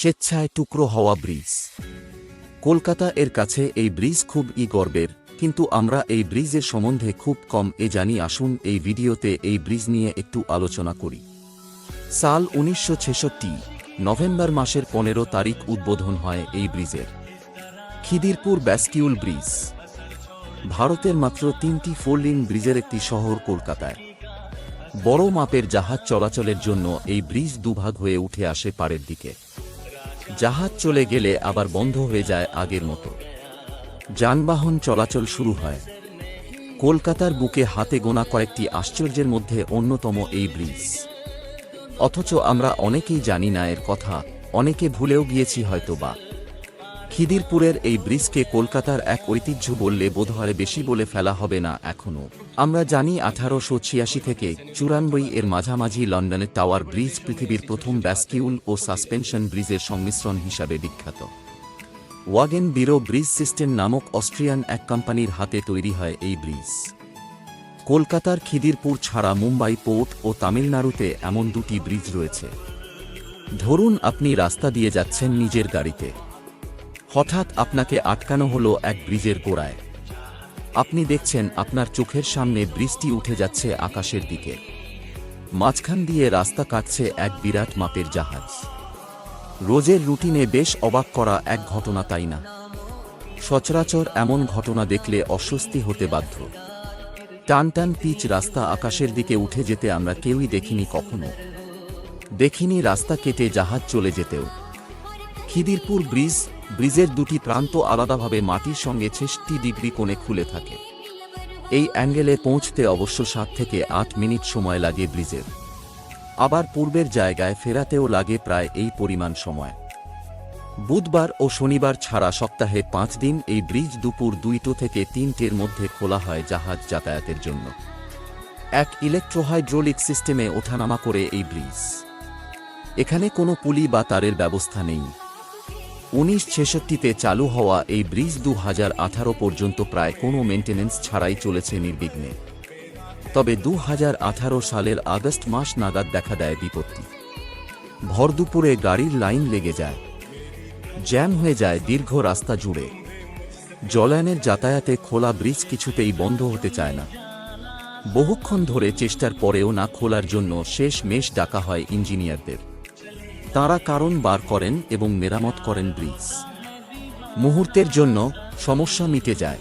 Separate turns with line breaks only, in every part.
স্বেচ্ছায় টুকরো হওয়া ব্রিজ। কলকাতা এর কাছে এই ব্রিজ খুব ই গর্বের, কিন্তু আমরা এই ব্রিজের সম্বন্ধে খুব কম এ জানি। আসুন এই ভিডিওতে এই ব্রিজ নিয়ে একটু আলোচনা করি। সাল উনিশশো ছেষট্টি, নভেম্বর মাসের পনেরো তারিখ উদ্বোধন হয় এই ব্রিজের। Khidirpur bascule bridge. ভারতের মাত্র তিনটি ফোরলিন ব্রিজের একটি শহর কলকাতায়। বড় মাপের জাহাজ চলাচলের জন্য এই ব্রিজ দুভাগ হয়ে উঠে আসে পাড়ের দিকে। জাহাজ চলে গেলে আবার বন্ধ হয়ে যায় আগের মতো। যানবাহন চলাচল শুরু হয়। কলকাতার বুকে হাতে গোনা কয়েকটি আশ্চর্যের মধ্যে অন্যতম এই ব্রিজ। অথচ আমরা অনেকেই জানি না এর কথা, অনেকে ভুলেও গিয়েছি হয়তো বা খিদিরপুরের এই ব্রিজকে কলকাতার এক ঐতিহ্য বললে বোধহয় বেশি বলে ফেলা হবে না এখনও আমরা জানি আঠারোশো ছিয়াশি থেকে চুরানব্বই এর মাঝামাঝি লন্ডনের টাওয়ার ব্রিজ পৃথিবীর প্রথম ব্যাসকিউল ও সাসপেনশন ব্রিজের সংমিশ্রণ হিসাবে বিখ্যাত। ওয়াগেন বিরো ব্রিজ সিস্টেম নামক অস্ট্রিয়ান এক কোম্পানির হাতে তৈরি হয় এই ব্রিজ। কলকাতার খিদিরপুর ছাড়া মুম্বাই পোর্ট ও তামিলনাড়ুতে এমন দুটি ব্রিজ রয়েছে। ধরুন আপনি রাস্তা দিয়ে যাচ্ছেন নিজের গাড়িতে। হঠাৎ আপনাকে আটকানো হলো এক ব্রিজের গোড়ায়। আপনি দেখছেন আপনার চোখের সামনে বৃষ্টি উঠে যাচ্ছে আকাশের দিকে। মাঝখান দিয়ে রাস্তা কাটছে এক বিরাট মাপের জাহাজ। রোজের রুটিনে বেশ অবাক করা এক ঘটনা তাই না? সচরাচর এমন ঘটনা দেখলে অস্বস্তি হতে বাধ্য। টান টান পিচ রাস্তা আকাশের দিকে উঠে যেতে আমরা কেউই দেখিনি কখনো। দেখিনি রাস্তা কেটে জাহাজ চলে যেতেও। খিদিরপুর ব্রিজ ব্রিজের দুটি প্রান্ত আলাদাভাবে মাটির সঙ্গে ছেষট্টি ডিগ্রি কোণে খুলে থাকে। এই অ্যাঙ্গেলে পৌঁছতে অবশ্য সাত থেকে আট মিনিট সময় লাগে ব্রিজের। আবার পূর্বের জায়গায় ফেরাতেও লাগে প্রায় এই পরিমাণ সময়। বুধবার ও শনিবার ছাড়া সপ্তাহে পাঁচ দিন এই ব্রিজ দুপুর দুইটো থেকে তিনটের মধ্যে খোলা হয় জাহাজ যাতায়াতের জন্য। এক ইলেকট্রোহাইড্রোলিক সিস্টেমে ওঠানামা করে এই ব্রিজ। এখানে কোনো পুলি বা তারের ব্যবস্থা নেই। উনিশ ছেষট্টিতে চালু হওয়া এই ব্রিজ দু আঠারো পর্যন্ত প্রায় কোনো মেনটেন্যান্স ছাড়াই চলেছে নির্বিঘ্নে। তবে দু আঠারো সালের আগস্ট মাস নাগাদ দেখা দেয় বিপত্তি। ভরদুপুরে গাড়ির লাইন লেগে যায়। জ্যাম হয়ে যায় দীর্ঘ রাস্তা জুড়ে। জলায়নের যাতায়াতে খোলা ব্রিজ কিছুতেই বন্ধ হতে চায় না। বহুক্ষণ ধরে চেষ্টার পরেও না খোলার জন্য শেষ মেশ ডাকা হয় ইঞ্জিনিয়ারদের। তারা কারণ বার করেন এবং মেরামত করেন ব্রিজ। মুহূর্তের জন্য সমস্যা মিটে যায়।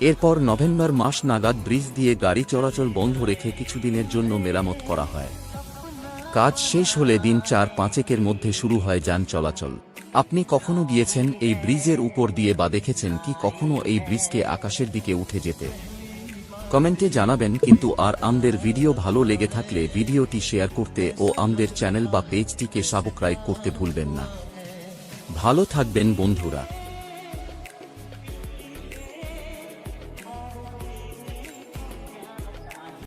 এরপর নভেম্বর মাস নাগাদ ব্রিজ দিয়ে গাড়ি চলাচল বন্ধ রেখে কিছুদিনের জন্য মেরামত করা হয়। কাজ শেষ হলে দিন চার পাঁচেকের মধ্যে শুরু হয় যান চলাচল। আপনি কখনো গিয়েছেন এই ব্রিজের উপর দিয়ে বা দেখেছেন কি কখনো এই ব্রিজকে আকাশের দিকে উঠে যেতে? কমেন্টে জানাবেন, কিন্তু আর আমাদের ভিডিও ভালো লেগে থাকলে ভিডিওটি শেয়ার করতে ও আমাদের চ্যানেল বা পেজটিকে সাবস্ক্রাইব করতে ভুলবেন না। ভালো থাকবেন বন্ধুরা।